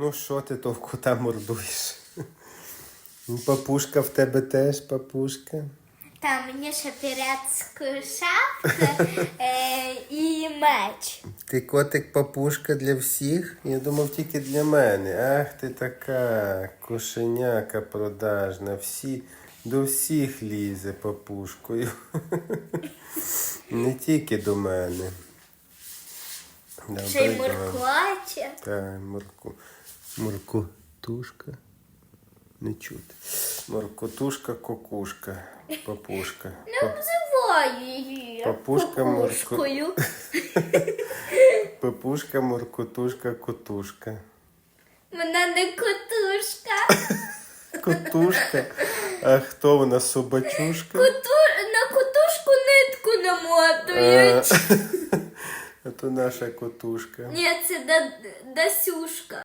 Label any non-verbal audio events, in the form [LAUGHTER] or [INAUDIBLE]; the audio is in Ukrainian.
Ну що ти того кота мордуєш? Ну, Папушка в тебе теж, папушка. Там мені ще пірятську шапку [LAUGHS] е, і меч. Ти котик папушка для всіх? Я думав тільки для мене. Ах ти така кошеняка продажна. Всі, до всіх лізе папушкою. [LAUGHS] Не тільки до мене. Ще й добре. моркваче. Морку. Моркотушка. Не чути. Моркотушка, кокушка, папушка. Не обзиваю її. Папушка морко-. [LAUGHS] Папушка, моркотушка, котушка. Вона не котушка. [LAUGHS] Котушка. А хто вона собачушка? Коту... На котушку нитку намотують. а [LAUGHS] то наша котушка. Ні, це да... Дасюшка.